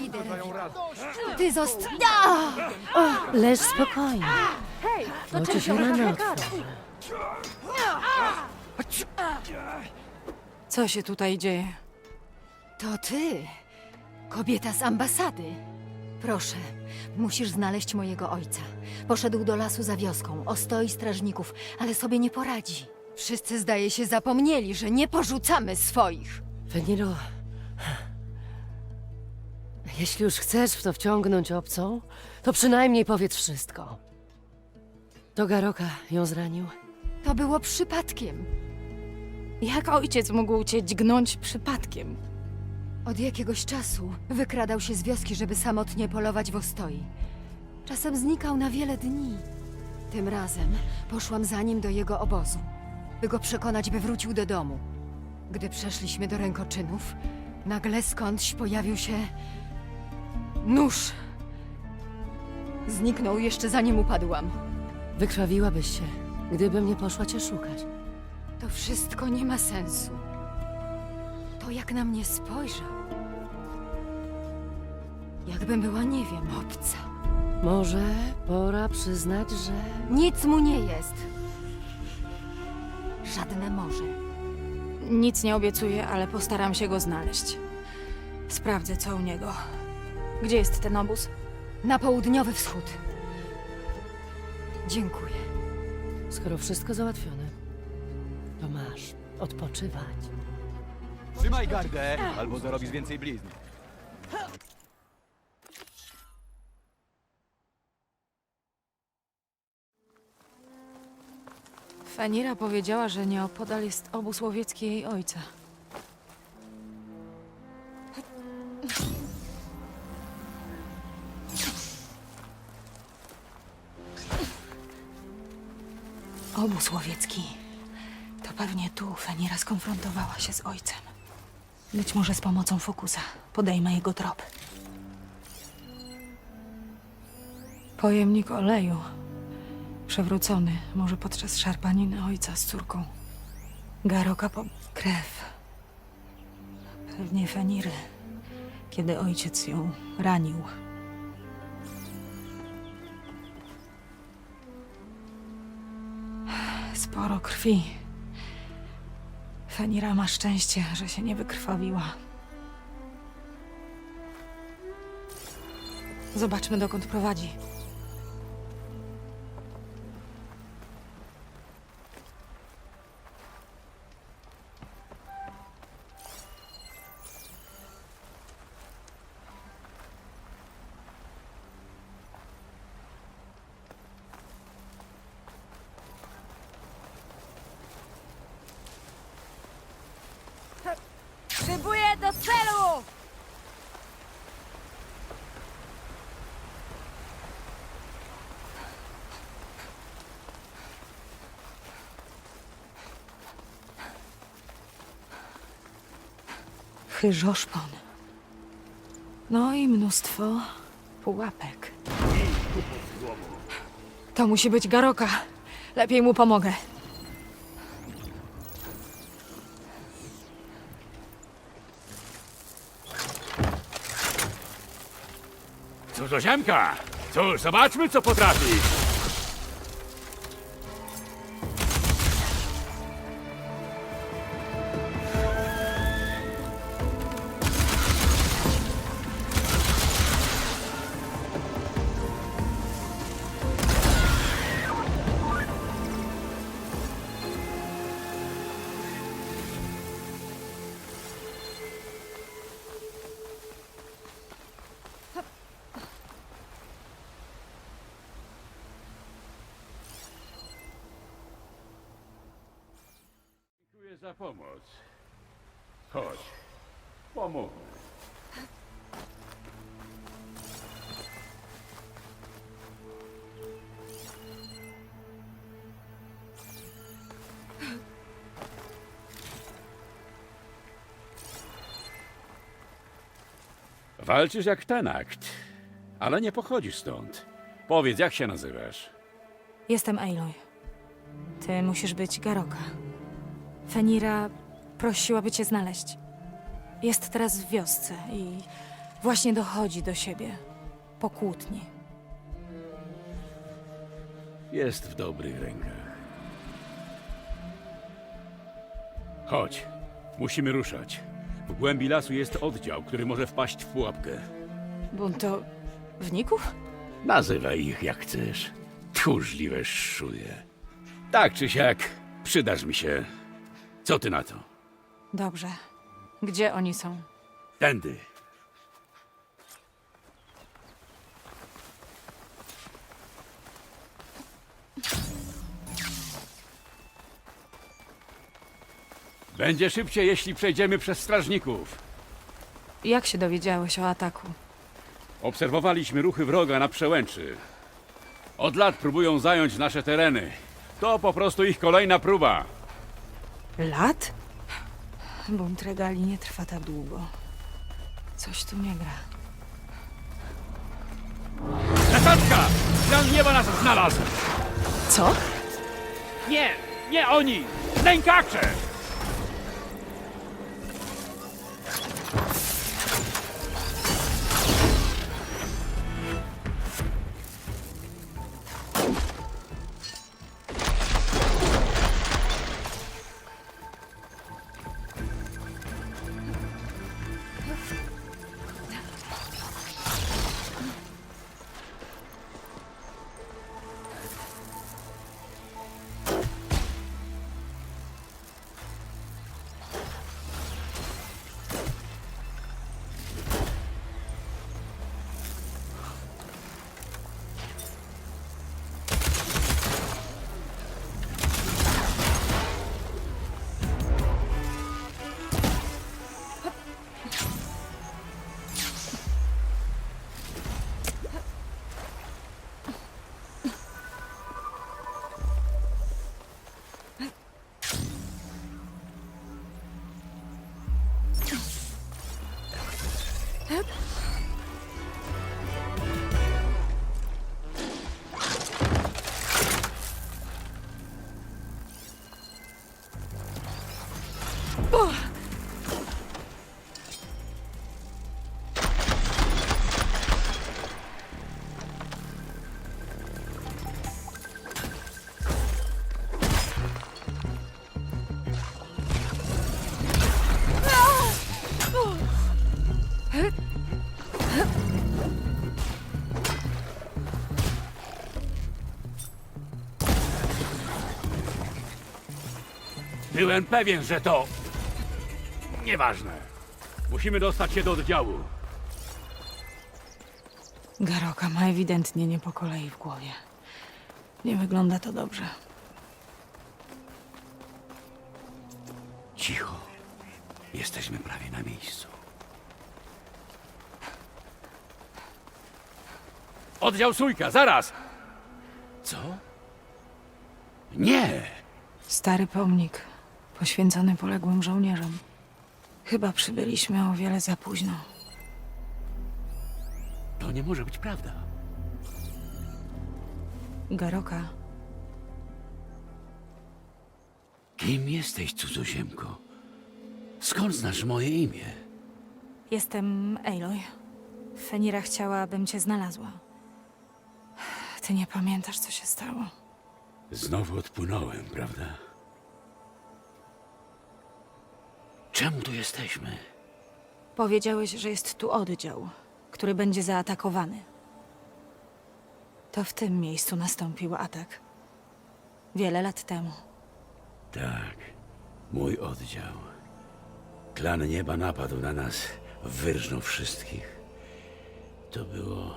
Idę. Ty zost... Leż spokojnie. Hej, to się rano. Co się tutaj dzieje? To ty, kobieta z ambasady. Proszę, musisz znaleźć mojego ojca. Poszedł do lasu za wioską, ostoi strażników, ale sobie nie poradzi. Wszyscy zdaje się zapomnieli, że nie porzucamy swoich. Feniro, jeśli już chcesz w to wciągnąć obcą, to przynajmniej powiedz wszystko. To Garoka ją zranił. To było przypadkiem. Jak ojciec mógł cię dźgnąć przypadkiem? Od jakiegoś czasu wykradał się z wioski, żeby samotnie polować w ostoi. Czasem znikał na wiele dni. Tym razem poszłam za nim do jego obozu, by go przekonać, by wrócił do domu. Gdy przeszliśmy do rękoczynów, nagle skądś pojawił się nóż. Zniknął jeszcze zanim upadłam. Wykrwawiłabyś się, gdybym nie poszła cię szukać. To wszystko nie ma sensu. To jak na mnie spojrzał. Jakbym była, nie wiem, obca. Może pora przyznać, że... Nic mu nie jest. Żadne może. Nic nie obiecuję, ale postaram się go znaleźć. Sprawdzę, co u niego. Gdzie jest ten obóz? Na południowy wschód. Dziękuję. Skoro wszystko załatwione, to masz odpoczywać. Trzymaj gardę, albo zarobisz więcej blizn. Fenira powiedziała, że nieopodal jest obóz łowiecki jej ojca. Obóz łowiecki. To pewnie tu Fenira skonfrontowała się z ojcem. Być może z pomocą Fokusa podejmę jego trop. Pojemnik oleju. Przewrócony, może podczas szarpaniny ojca z córką. Garoka po krew. Pewnie Feniry, kiedy ojciec ją ranił. Sporo krwi. Fenira ma szczęście, że się nie wykrwawiła. Zobaczmy, dokąd prowadzi. Celu! Chyżoszpon. No i mnóstwo pułapek. To musi być Garoka. Lepiej mu pomogę. Cudzoziemka! Cóż, zobaczmy, co potrafi! Za pomoc. Chodź. Walczysz jak ten akt, ale nie pochodzisz stąd. Powiedz, jak się nazywasz? Jestem Aloy. Ty musisz być Garoka. Fenira prosiłaby cię znaleźć. Jest teraz w wiosce i Właśnie dochodzi do siebie. Po kłótni. Jest w dobrych rękach. Chodź, musimy ruszać. W głębi lasu jest oddział, który może wpaść w pułapkę. Buntowników? Nazywaj ich jak chcesz. Tchórzliwe szuje. Tak czy siak, przydasz mi się. Co ty na to? Dobrze. Gdzie oni są? Tędy. Będzie szybciej, jeśli przejdziemy przez strażników. Jak się dowiedziałeś o ataku? Obserwowaliśmy ruchy wroga na przełęczy. Od lat próbują zająć nasze tereny. To po prostu ich kolejna próba. Lat? Bunt regali nie trwa tak długo. Coś tu nie gra. Zasadzka! Plan nieba nas znalazł! Co? Nie, nie oni! Nękacze! Byłem pewien, że to... Nieważne. Musimy dostać się do oddziału. Garoka ma ewidentnie nie po kolei w głowie. Nie wygląda to dobrze. Cicho. Jesteśmy prawie na miejscu. Oddział Sójka, zaraz! Co? Nie! Stary pomnik, poświęcony poległym żołnierzom. Chyba przybyliśmy o wiele za późno. To nie może być prawda. Garoka, Kim jesteś, cudzoziemko? Skąd znasz moje imię? jestem Aloy. Fenira chciała, abym cię znalazła. Ty nie pamiętasz, co się stało. Znowu odpłynąłem, prawda? Czemu tu jesteśmy? Powiedziałeś, że jest tu oddział, który będzie zaatakowany. To w tym miejscu nastąpił atak. Wiele lat temu. Tak, mój oddział. Klan nieba napadł na nas, wyrżnął wszystkich. To było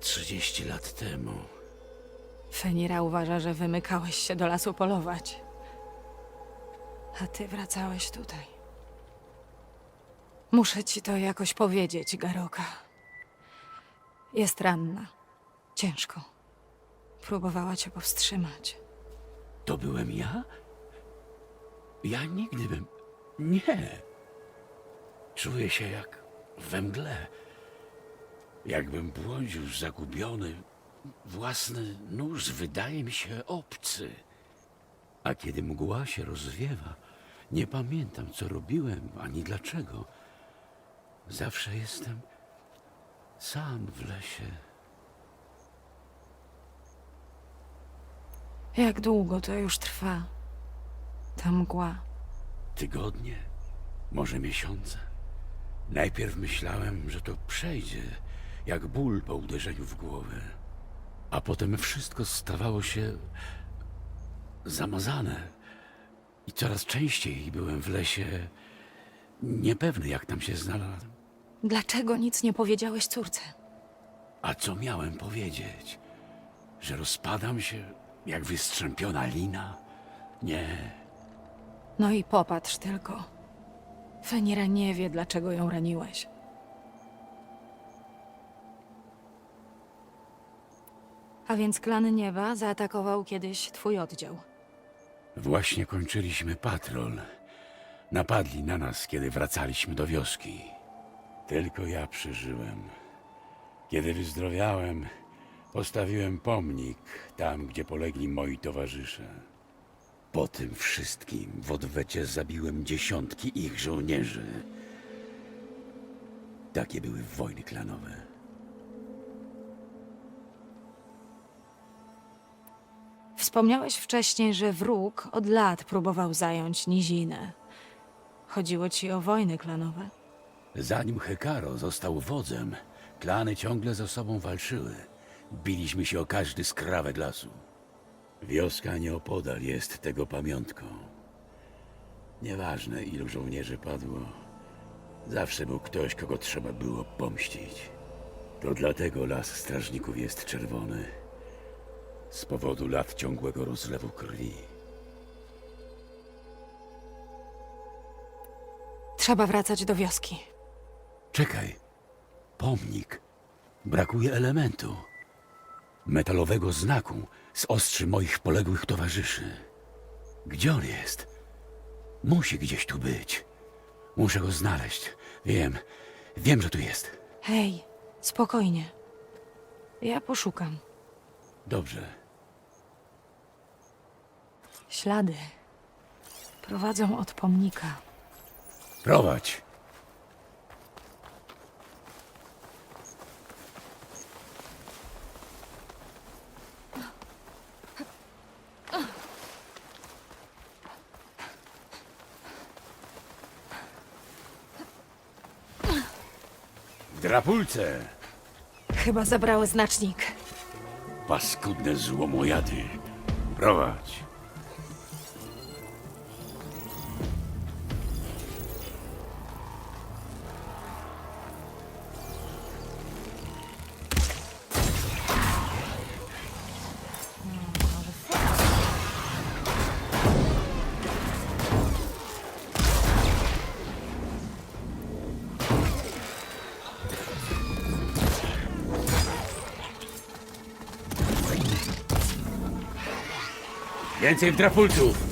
30 lat temu. Fenira uważa, że wymykałeś się do lasu polować. A ty wracałeś tutaj. Muszę ci to jakoś powiedzieć, Garoka. Jest ranna. Ciężko. Próbowała cię powstrzymać. To byłem ja? Ja nigdy bym. Nie. Czuję się jak we mgle. Jakbym błądził zagubiony. Własny nóż wydaje mi się obcy. A kiedy mgła się rozwiewa, nie pamiętam, co robiłem ani dlaczego. Zawsze jestem sam w lesie. Jak długo to już trwa? Ta mgła. Tygodnie, może miesiące. Najpierw myślałem, że to przejdzie, jak ból po uderzeniu w głowę. A potem wszystko stawało się zamazane. I coraz częściej byłem w lesie, niepewny jak tam się znalazłem. Dlaczego nic nie powiedziałeś córce? A co miałem powiedzieć? Że rozpadam się jak wystrzępiona lina? Nie, No i popatrz tylko. Fenira nie wie, dlaczego ją raniłeś. A więc klan nieba zaatakował kiedyś twój oddział. Właśnie kończyliśmy patrol. Napadli na nas, kiedy wracaliśmy do wioski. Tylko ja przeżyłem. Kiedy wyzdrowiałem, postawiłem pomnik tam, gdzie polegli moi towarzysze. Po tym wszystkim w odwecie zabiłem dziesiątki ich żołnierzy. Takie były wojny klanowe. Wspomniałeś wcześniej, że wróg od lat próbował zająć nizinę. Chodziło ci o wojny klanowe? Zanim Hekaro został wodzem, klany ciągle ze sobą walczyły. Biliśmy się o każdy skrawek lasu. Wioska nieopodal jest tego pamiątką. Nieważne, ilu żołnierzy padło, zawsze był ktoś, kogo trzeba było pomścić. To dlatego las strażników jest czerwony. Z powodu lat ciągłego rozlewu krwi. Trzeba wracać do wioski. Czekaj. Pomnik. Brakuje elementu. Metalowego znaku z ostrzy moich poległych towarzyszy. Gdzie on jest? Musi gdzieś tu być. Muszę go znaleźć. Wiem. Wiem, że tu jest. Hej, spokojnie. Ja poszukam. Dobrze. Ślady prowadzą od pomnika. Prowadź. Drapulce! Chyba zabrały znacznik. Paskudne złomojady. Prowadź. Więcej w drapulców!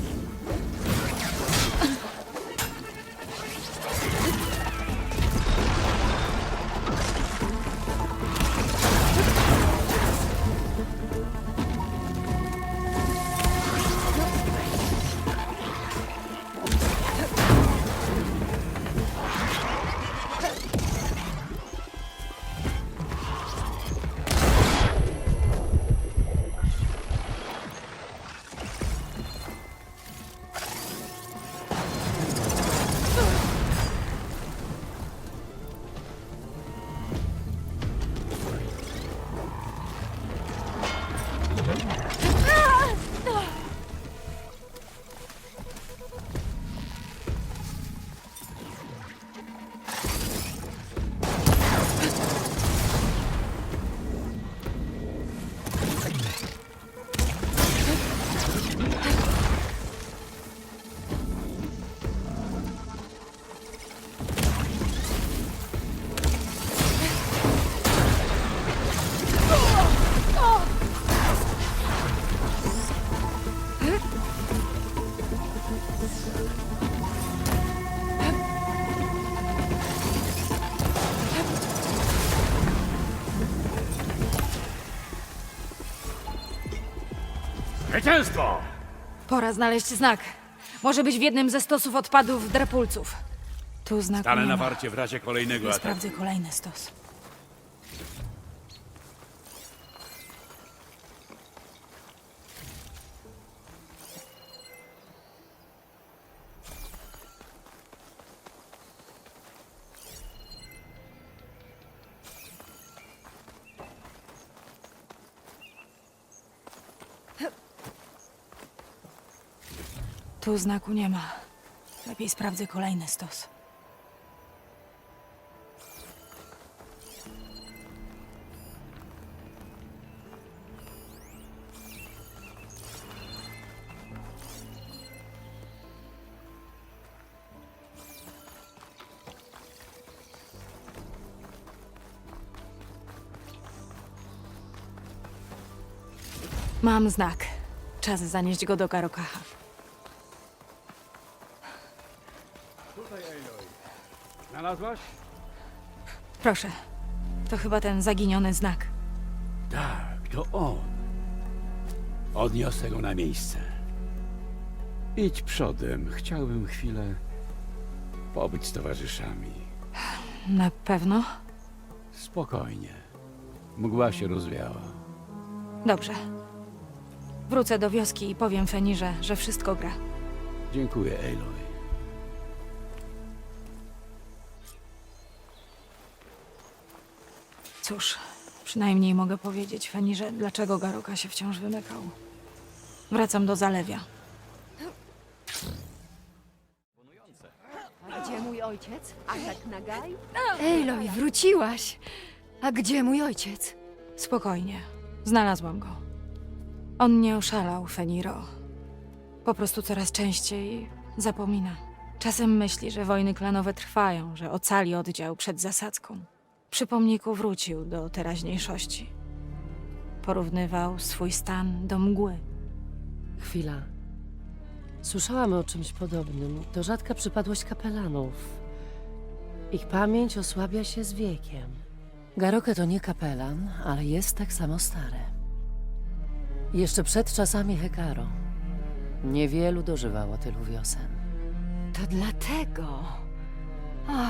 Zwycięstwo! Pora znaleźć znak. Może być w jednym ze stosów odpadów drapulców. Tu Stanę nie na warcie w razie kolejnego ataku. sprawdzę kolejny stos. Tu znaku nie ma. Lepiej sprawdzę kolejny stos. Mam znak. Czas zanieść go do Garokacha. Znalazłaś? Proszę. To chyba ten zaginiony znak. Tak, to on. Odniosę go na miejsce. Idź przodem. Chciałbym chwilę pobyć z towarzyszami. Na pewno? Spokojnie. Mgła się rozwiała. Dobrze. Wrócę do wioski i powiem Fenirze, że wszystko gra. Dziękuję, Aloy. Cóż, przynajmniej mogę powiedzieć Fenirze, dlaczego Garoka się wciąż wymykał. Wracam do zalewia. Gdzie mój ojciec? Atak Nagaj? Ejloj, wróciłaś! A gdzie mój ojciec? Spokojnie. Znalazłam go. On nie oszalał, Feniro. Po prostu coraz częściej zapomina. Czasem myśli, że wojny klanowe trwają, że ocali oddział przed zasadzką. Przy pomniku wrócił do teraźniejszości. Porównywał swój stan do mgły. Chwila. Słyszałam o czymś podobnym. To rzadka przypadłość kapelanów. Ich pamięć osłabia się z wiekiem. Garokę to nie kapelan, ale jest tak samo stary. Jeszcze przed czasami Hekaro. Niewielu dożywało tylu wiosen. To dlatego. O,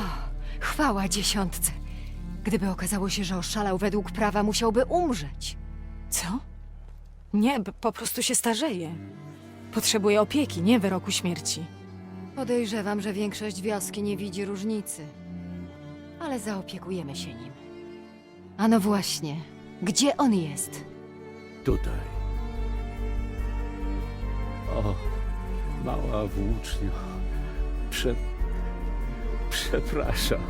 chwała dziesiątce. Gdyby okazało się, że oszalał według prawa, musiałby umrzeć. Co? Nie, b- po prostu się starzeje. Potrzebuje opieki, nie wyroku śmierci. Podejrzewam, że większość wioski nie widzi różnicy. Ale zaopiekujemy się nim. A no właśnie, gdzie on jest? Tutaj. O, mała włócznio. Prze... Przepraszam.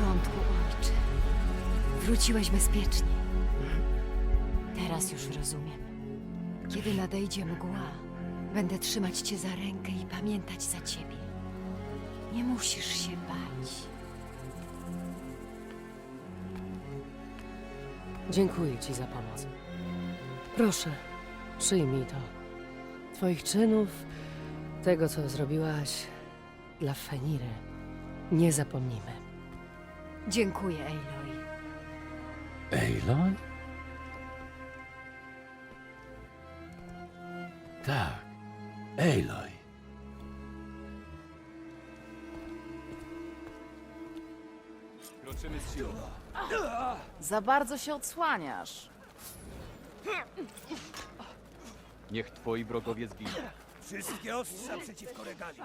Porządku, ojcze. Wróciłeś bezpiecznie. Teraz już rozumiem. Kiedy nadejdzie mgła, będę trzymać cię za rękę i pamiętać za ciebie. Nie musisz się bać. Dziękuję ci za pomoc. Proszę, przyjmij to. Twoich czynów, tego co zrobiłaś dla Feniry, nie zapomnimy. Dziękuję, Aloy. Aloy? Tak, Aloy. Kroczymy z siłą. Za bardzo się odsłaniasz. Niech twoi wrogowie zginą. Wszystkie ostrza przeciwko regali.